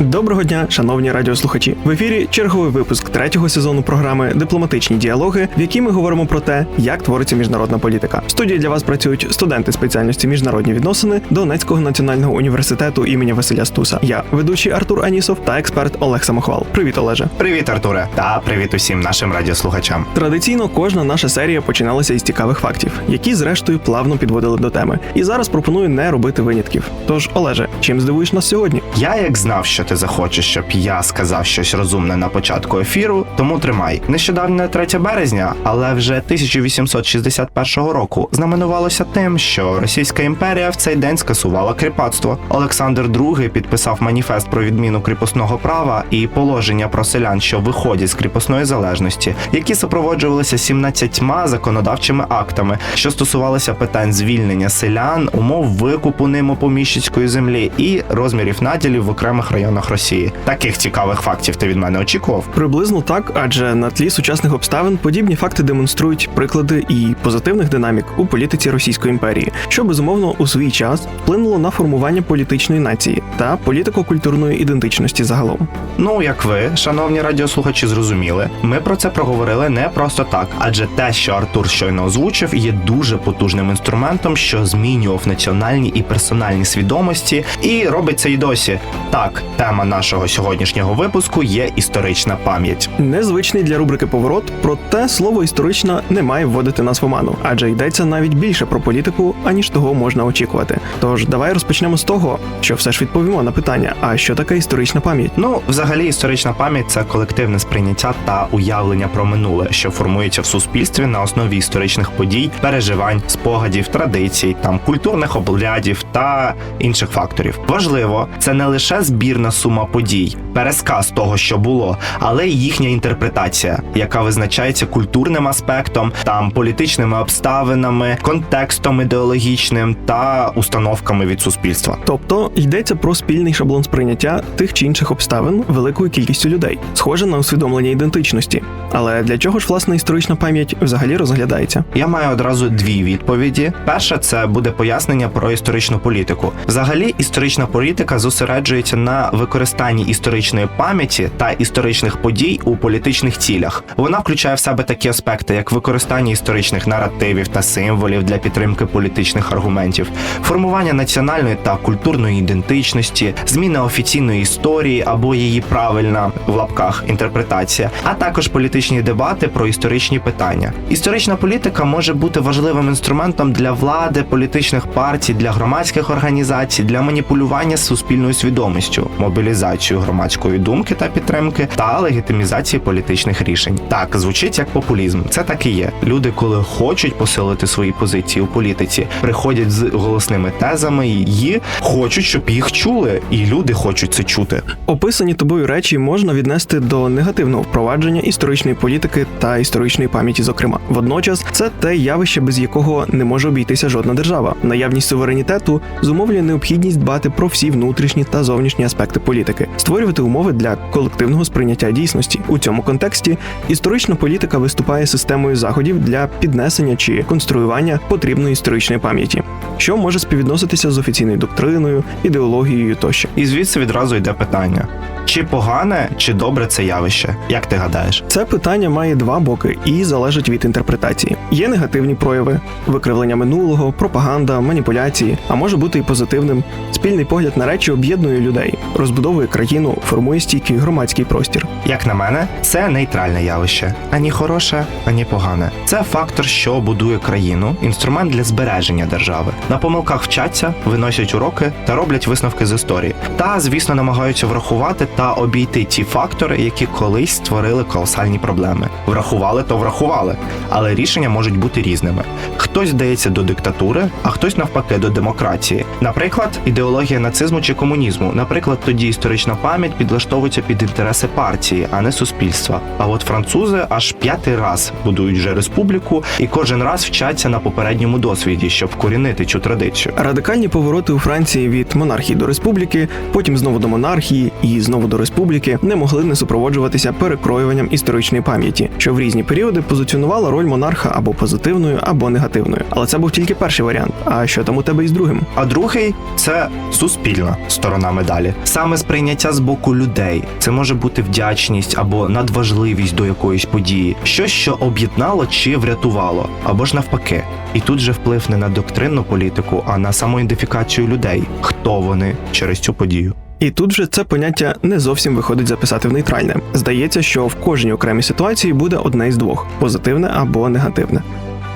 Доброго дня, шановні радіослухачі. В ефірі черговий випуск третього сезону програми Дипломатичні діалоги, в якій ми говоримо про те, як твориться міжнародна політика. В студії для вас працюють студенти спеціальності міжнародні відносини Донецького національного університету імені Василя Стуса. Я ведучий Артур Анісов та експерт Олег Самохвал. Привіт, Олеже. Привіт, Артуре, та привіт усім нашим радіослухачам. Традиційно кожна наша серія починалася із цікавих фактів, які зрештою плавно підводили до теми. І зараз пропоную не робити винятків. Тож, Олеже, чим здивуєш нас сьогодні? Я як знав, що ти захочеш, щоб я сказав щось розумне на початку ефіру, тому тримай. Нещодавно 3 березня, але вже 1861 року знаменувалося тим, що Російська імперія в цей день скасувала кріпацтво. Олександр II підписав маніфест про відміну кріпосного права і положення про селян, що виходять з кріпосної залежності, які супроводжувалися 17 законодавчими актами, що стосувалися питань звільнення селян, умов викупу ними поміщицької землі і розмірів наділів в окремих районах Росії. Таких цікавих фактів ти від мене очікував. Приблизно так, адже на тлі сучасних обставин подібні факти демонструють приклади і позитивних динамік у політиці Російської імперії, що безумовно у свій час вплинуло на формування політичної нації та політико-культурної ідентичності загалом. Ну, як ви, шановні радіослухачі, зрозуміли, ми про це проговорили не просто так, адже те, що Артур щойно озвучив, є дуже потужним інструментом, що змінював національні і персональні свідомості, і робить це й досі. Так, тема нашого сьогоднішнього випуску є історична пам'ять. Незвичний для рубрики поворот, проте слово історична не має вводити нас в оману, адже йдеться навіть більше про політику, аніж того можна очікувати. Тож давай розпочнемо з того, що все ж відповімо на питання: а що таке історична пам'ять? Ну, взагалі, історична пам'ять це колективне сприйняття та уявлення про минуле, що формується в суспільстві на основі історичних подій, переживань, спогадів, традицій, там культурних обрядів та інших факторів. Важливо, це не лише збірна сума подій, пересказ того, що було, але й їхня інтерпретація, яка визначається культурним аспектом, там політичними обставинами, контекстом ідеологічним та установками від суспільства. Тобто йдеться про спільний шаблон сприйняття тих чи інших обставин великою кількістю людей, схоже на усвідомлення ідентичності. Але для чого ж власне історична пам'ять взагалі розглядається? Я маю одразу дві відповіді. Перша це буде пояснення про історичну політику. Взагалі, історична політика зосереджується на використанні історичної пам'яті та історичних подій у політичних цілях. Вона включає в себе такі аспекти, як використання історичних наративів та символів для підтримки політичних аргументів, формування національної та культурної ідентичності, зміна офіційної історії або її правильна в лапках інтерпретація, а також політичні дебати про історичні питання. Історична політика може бути важливим інструментом для влади, політичних партій, для громадських організацій, для маніпулювання суспільною свідомістю, мобілізацію громадської думки та підтримки та легітимізації політичних рішень. Так звучить як популізм. Це так і є. Люди, коли хочуть посилити свої позиції у політиці, приходять з голосними тезами і хочуть, щоб їх чули, і люди хочуть це чути. Описані тобою речі можна віднести до негативного впровадження історичної політики та історичної пам'яті, зокрема. Водночас, це те явище, без якого не може обійтися жодна держава. Наявність суверенітету зумовлює необхідність дбати про всі внутрішні та зовнішні аспекти політики, створювати умови для колективного сприйняття дійсності. У цьому контексті історична політика виступає системою заходів для піднесення чи конструювання потрібної історичної пам'яті, що може співвідноситися з офіційною доктриною, ідеологією тощо. І звідси відразу йде питання: чи погане, чи добре це явище? Як ти гадаєш? Це питання має два боки і залежить від інтерпретації. Є негативні прояви, викривлення минулого, пропаганда, маніпуляції, а може бути і позитивним. Спільний погляд на речі об'єднує людей, розбудовує країну, формує стійкий громадський простір. Як на мене, це нейтральне явище, ані хороше, ані погане. Це фактор, що будує країну, інструмент для збереження держави. На помилках вчаться, виносять уроки та роблять висновки з історії. Та, звісно, намагаються врахувати та обійти ті фактори, які колись створили колосальні проблеми. Врахували, то врахували, але рішення можуть бути різними. Хтось здається до диктатури, а хтось навпаки до демократії. Наприклад, ідеологія нацизму чи комунізму. Наприклад, тоді історична пам'ять підлаштовується під інтереси партії, а не суспільства. А от французи аж п'ятий раз будують вже республіку і кожен раз вчаться на попередньому досвіді, щоб вкорінити цю традицію. Радикальні повороти у Франції від монархії до республіки, потім знову до монархії і знову до республіки не могли не супроводжуватися перекроюванням історичної пам'яті, що в різні періоди позиціонувала роль монарха або позитивною, або негативною. Але це був тільки перший варіант. А що там у тебе із другим? А другий це суспільна сторона медалі. Саме сприйняття з боку людей. Це може бути вдячність або надважливість до якоїсь події, щось, що об'єднало чи врятувало, або ж навпаки. І тут же вплив не на доктринну політику, а на самоідентифікацію людей, хто вони через цю подію. І тут вже це поняття не зовсім виходить записати в нейтральне. Здається, що в кожній окремій ситуації буде одне із двох позитивне або негативне.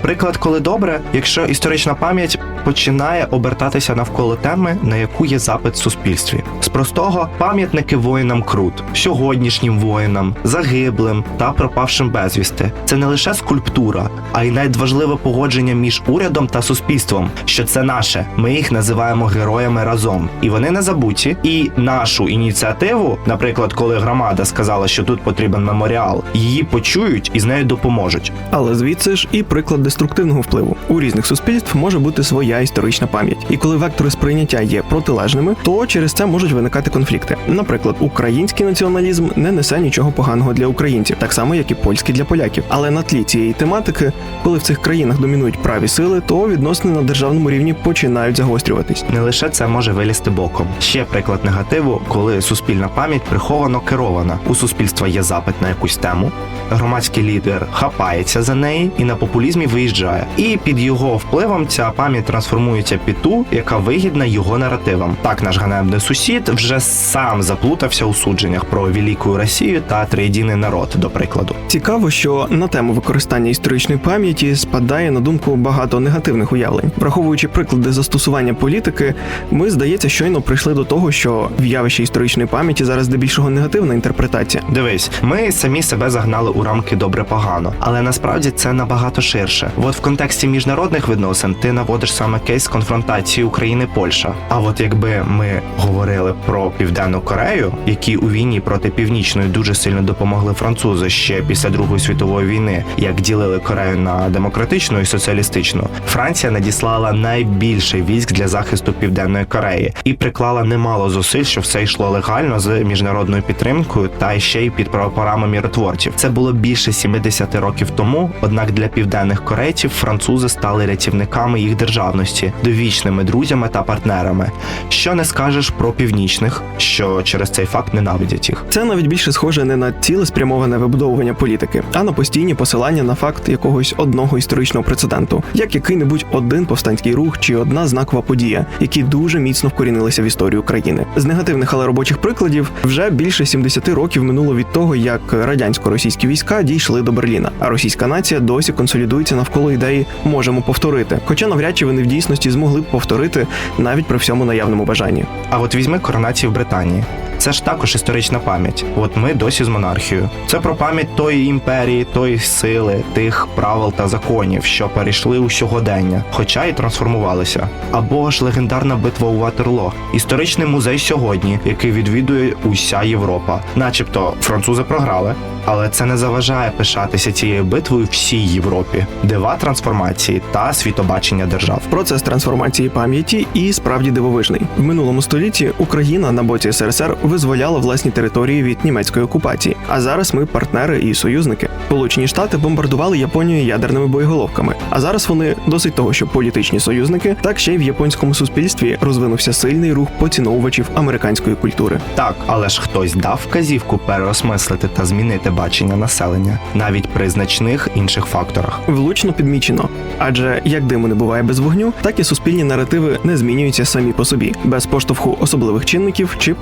Приклад, коли добре, якщо історична пам'ять починає обертатися навколо теми, на яку є запит в суспільстві. З простого пам'ятники воїнам Крут, сьогоднішнім воїнам, загиблим та пропавшим безвісти. Це не лише скульптура, а й навіть важливе погодження між урядом та суспільством, що це наше. Ми їх називаємо героями разом, і вони не забуті. І нашу ініціативу, наприклад, коли громада сказала, що тут потрібен меморіал, її почують і з нею допоможуть. Але звідси ж і приклад деструктивного впливу. У різних суспільств може бути своя історична пам'ять. І коли вектори сприйняття є протилежними, то через це можуть виникати конфлікти. Наприклад, український націоналізм не несе нічого поганого для українців, так само як і польський для поляків. Але на тлі цієї тематики, коли в цих країнах домінують праві сили, то відносини на державному рівні починають загострюватись. Не лише це може вилізти боком. Ще приклад негативу, коли суспільна пам'ять приховано керована. У суспільства є запит на якусь тему, громадський лідер хапається за неї і на популізмі виїжджає. І під його впливом ця пам'ять трансформується під ту, яка вигідна його наративам. Так наш ганебний сусід вже сам заплутався у судженнях про велику Росію та триєдиний народ, до прикладу. Цікаво, що на тему використання історичної пам'яті спадає на думку багато негативних уявлень. Враховуючи приклади застосування політики, ми здається, щойно прийшли до того, що в явищі історичної пам'яті зараз здебільшого негативна інтерпретація. Дивись, ми самі себе загнали у рамки добре-погано, але насправді це набагато ширше. От в контексті міжнародних відносин ти наводиш саме кейс конфронтації України Польща. А от якби ми говорили про Південну Корею, які у війні проти північної дуже сильно допомогли французи ще після Другої світової війни, як ділили Корею на демократичну і соціалістичну, Франція надіслала найбільше військ для захисту Південної Кореї і приклала немало зусиль, щоб все йшло легально з міжнародною підтримкою та ще й під прапорами міротворців. Це було більше 70 років тому. Однак для південних корейців французи стали рятівниками їх державності, довічними друзями та партнерами. Що не скажеш про північних, що через цей факт ненавидять їх. Це навіть більше схоже не на цілеспрямоване вибудовування політики, а на постійні посилання на факт якогось одного історичного прецеденту, як який-небудь один повстанський рух чи одна знакова подія, які дуже міцно вкорінилися в історію країни. З негативних, але робочих прикладів вже більше 70 років минуло від того, як радянсько-російські війська дійшли до Берліна, а російська нація досі консолідується навколо ідеї можемо повторити. Хоча навряд чи вони в дійсності змогли б повторити навіть при всьому наявному бажанні. А от візьми коронацію в Британії. Це ж також історична пам'ять. От ми досі з монархією. Це про пам'ять тої імперії, тої сили, тих правил та законів, що перейшли у сьогодення, хоча й трансформувалися. Або ж легендарна битва у Ватерло, історичний музей сьогодні, який відвідує уся Європа. Начебто французи програли, але це не заважає пишатися цією битвою всій Європі, дива трансформації та світобачення держав. Процес трансформації пам'яті і справді дивовижний. В минулому столітті Україна на боці СРСР визволяла власні території від німецької окупації. А зараз ми партнери і союзники. Сполучені Штати бомбардували Японію ядерними боєголовками. А зараз вони досить того, що політичні союзники, так ще й в японському суспільстві розвинувся сильний рух поціновувачів американської культури. Так, але ж хтось дав вказівку переосмислити та змінити бачення населення, навіть при значних інших факторах. Влучно підмічено. Адже як диму не буває без вогню, так і суспільні наративи не змінюються самі по собі, без поштовху особливих чинників чи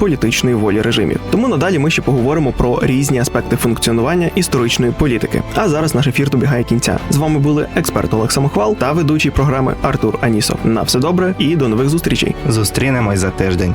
політичної волі режимів. Тому надалі ми ще поговоримо про різні аспекти функціонування історичної політики. А зараз наш ефір добігає кінця. З вами були експерт Олег Самохвал та ведучий програми Артур Анісов. На все добре і до нових зустрічей. Зустрінемось за тиждень.